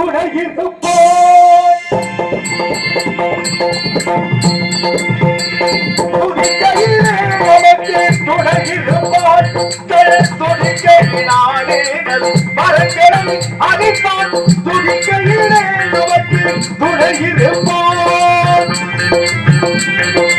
துணையிருப்போம் துதிக்கையிலே நமக்கு துணையிருப்பார் துதிக்கையினாலே மரங்களை அழிப்பான் துதிக்கையிலே நமக்கு துணையிருப்பார் சத்தியநாயகன்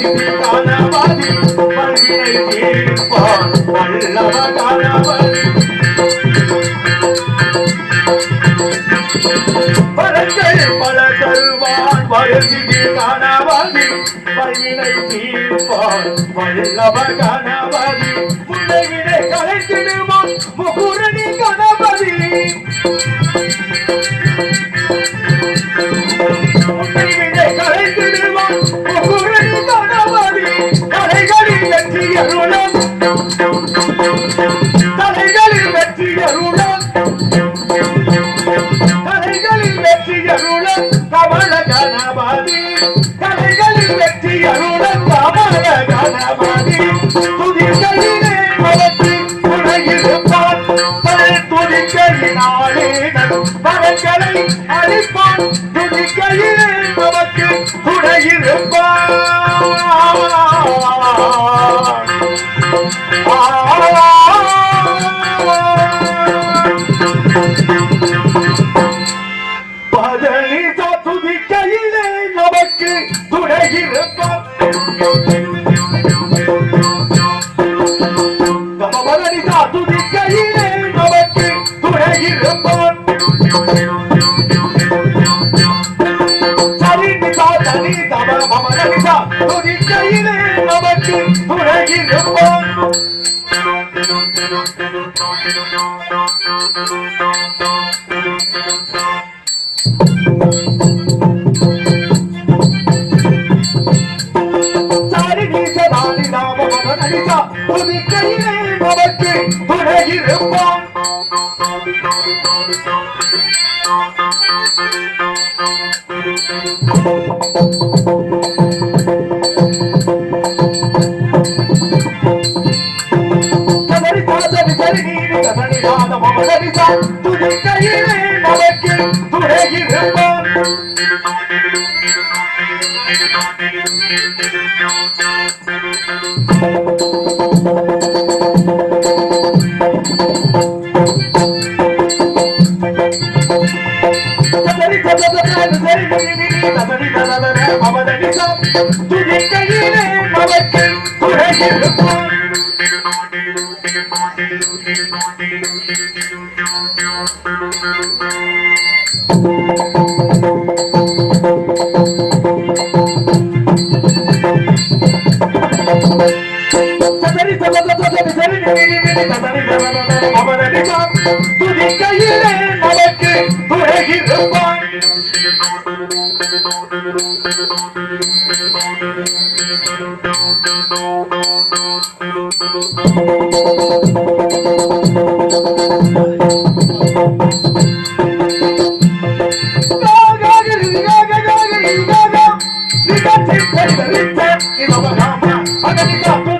காணவாதி பல்வினை தீர்ப்பான் கலைத்திடும் துணையிருப்பான் துதிக்கையிலே நமக்கு துணையிருப்பான் சரிநிதா நாம மமதனிதா துதிக்கையிலே நமக்கு கையிலே கதறி காதறி சரி நீரி நமக்கு துணையிருப்பான் கதறி கதறி மமதரிசா துதிக்கையிலே நமக்கு துணையிருப்பான் கதறி கதறி கதறி சரி நீரி நீரி கதறி கதறி மமதரிசா துதிக்கையிலே நமக்கு துணையிருப்பான் Agadiga, agadiga, agadiga,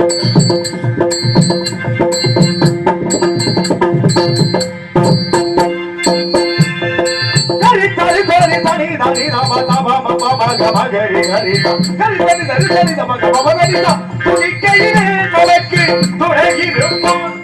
கமகரி ஹரிதம் கரிதரி தரி சரி தம கமகரிதம் துணிக்கையிலே நமக்கு துணைகிருப்பான்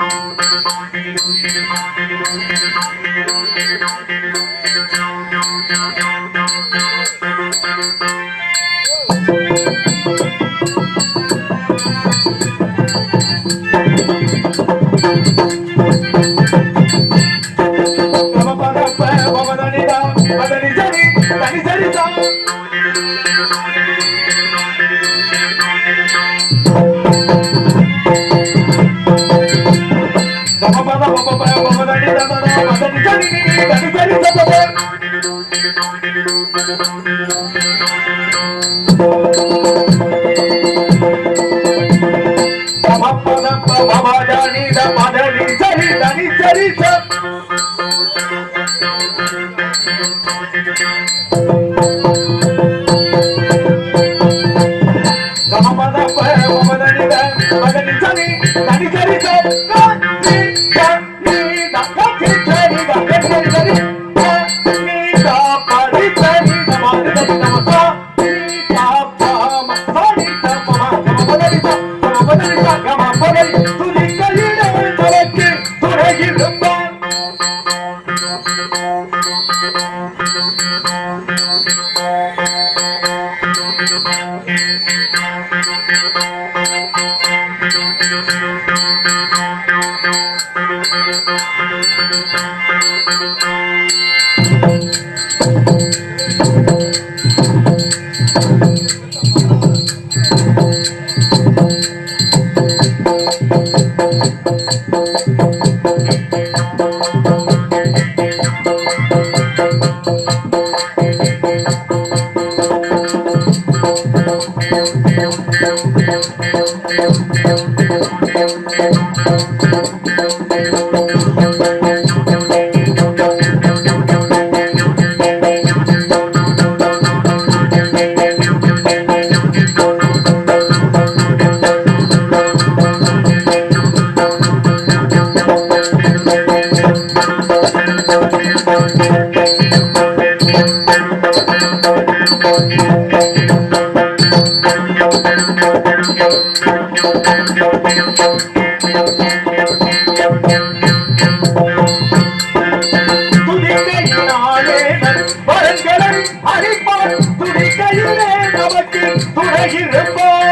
துணைகிருப்பார்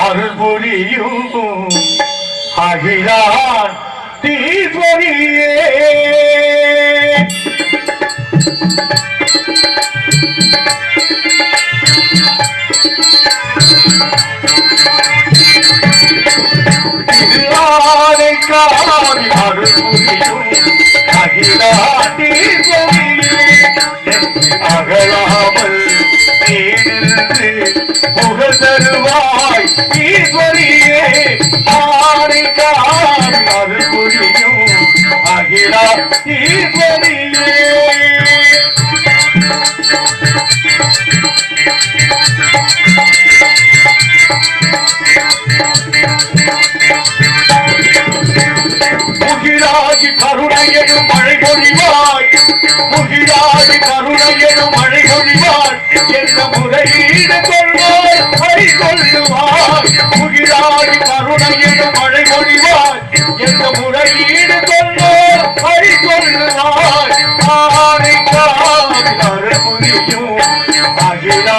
அருள்புரியும் அகிலான் தீஸ்வரியே Thank you. அகழாமல் நீடித்து புகழ் தருவாய் ஈஸ்வரியே ஆடை காணி அது புரியும் அகிலா ஈஸ்வரியே Thank you. முகிலாகி கருணையனும் மழை பொழிவாய் முகிலாகி கருணையனும் மழை பொழிவாய் என்ன முறையீடு கொள்வாய் கை கொள்ளுவாய். முகிலாகி கருணையனும் மழை பொழிவாய் என்ன முறையீடு கொள்வாய் கை கொள்ளுவாய். அருள்புரியும் அகிலா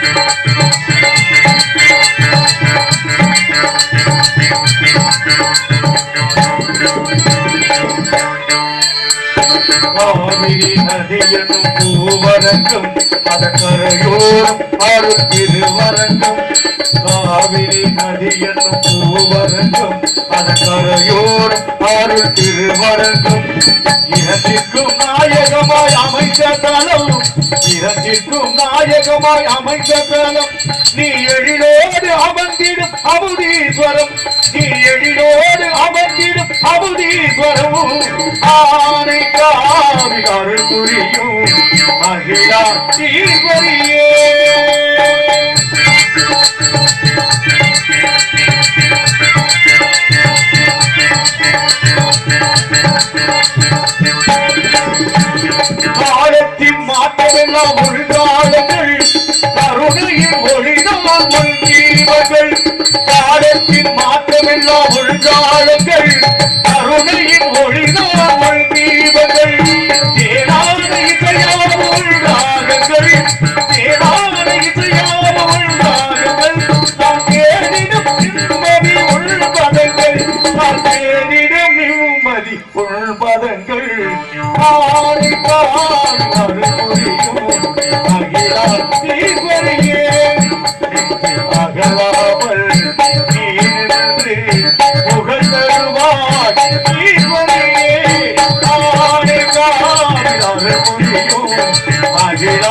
காவிரி நதியனும் பூவரங்கம் அதற்கரையோரம் ஆறும் திருவரங்கம். காவிரி நதியனும் பூவரங்கம் அதற்கரையோரம் ஆறும் திருவரங்கம். இரண்டிற்கும் நாயகமாய் அமைந்த தலம் இரண்டிற்கும் நாயகமாய் அமைந்த தலம். நீ எழிலோடு அமர்ந்திடும் அமுதீஸ்வரம் நீ எழிலோடு அமர்ந்திடும் அமுதீஸ்வரம் ஆனை ஆவி அருள் புரியும் அகிலா தீர்வரியே காலத்தின் மாற்றமெல்லாம் உள்காலங்கள் கருணையின் ஒளிதான் முன்கீவர்கள் காலத்தின் மாற்றமெல்லாம் உள்காலங்கள் கருணையின் ஒளிதான் Hare Hare